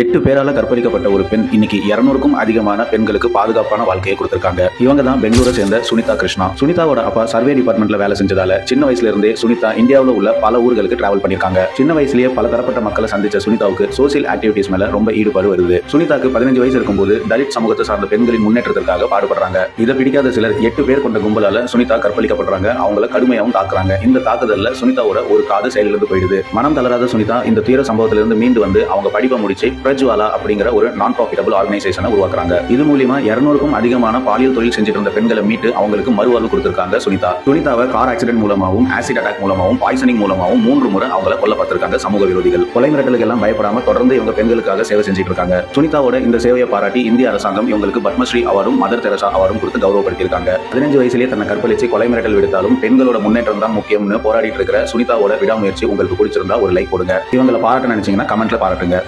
எட்டு பேரால கற்பழிக்கப்பட்ட ஒரு பெண் இன்னைக்கு இருநூறுக்கும் அதிகமான பெண்களுக்கு பாதுகாப்பான வாழ்க்கையை கொடுத்திருக்காங்க. இவங்க தான் பெங்களூரை சேர்ந்த சுனிதா கிருஷ்ணா. சுனிதாவோட அப்பா சர்வே டிபார்ட்மெண்ட்ல வேலை செஞ்சதால சின்ன வயசுல இருந்தே சுனிதா இந்தியாவில் உள்ள பல ஊர்களுக்கு டிராவல் பண்ணிருக்காங்க சின்ன வயசுலயே பல தரப்பட்ட மக்களை சந்திச்ச சுனிதாவுக்கு சோசியல் ஆக்டிவிட்டிஸ் மேல ரொம்ப ஈடுபாடு வருது. சுனிதாக்கு பதினஞ்சு வயசு இருக்கும்போது தலித் சமூகத்தை சார்ந்த பெண்களின் முன்னேற்றத்திற்காக பாடுபடுறாங்க. இதை பிடிக்காத சிலர் எட்டு பேர் கொண்ட கும்பலால சுனிதா கற்பழிக்கப்படுறாங்க. அவங்கள கடுமையாகவும் தாக்குறாங்க. இந்த தாக்குதல்ல சுனிதாவோட ஒரு காது செயலிழந்து போயிடுது. மனம் தளராத சுனிதா இந்த தீர சம்பவத்திலிருந்து மீண்டு வந்து அவங்க படிப்பை முடிச்சு பிரஜ்வாலா அப்படிங்கிற ஒரு நான் ப்ராஃபிட்டபிள் ஆர்கனைசேஷனை உருவாக்குறாங்க. இது மூலியமா இருநூறுக்கும் அதிகமான பாலியல் தொழில் செஞ்சுட்டு இருந்த பெண்களை மீட்டு அவங்களுக்கு மறுவாழ்வு கொடுத்திருக்காங்க சுனிதா. சுனிதாவை கார் ஆக்சிடென்ட் மூலமாகவும் ஆசிட் அட்டாக் மூலமாகவும் பாய்சனிங் மூலமாகவும் மூன்று முறை அவங்கள கொல்ல சமூக விரோதிகள். கொலை மிரட்டலுக்கு எல்லாம் பயப்படாம தொடர்ந்து இவங்க பெண்களுக்காக சேவை செஞ்சுட்டு இருக்காங்க. சுனிதாவோட இந்த சேவையை பாராட்டி இந்திய அரசாங்கம் இவங்களுக்கு பத்மஸ்ரீ அவாரும் மதர் தெரசா அவாரும் கொடுத்து கௌரவப்படுத்தியிருக்காங்க. பதினஞ்சு வயசுலேயே தன்னை கற்பழிச்சு கொலை மிரட்டல் விடுத்தாலும் பெண்களோட முன்னேற்றம் தான் முக்கியம்னு போராடிட்டு இருக்கிற சுனிதாவோட விடாமுயற்சி உங்களுக்கு பிடிச்சிருந்தா ஒரு லைக் கொடுங்க இவங்களை பாராட்ட நினைச்சீங்கன்னா கமெண்ட்ல பாராட்டுங்க.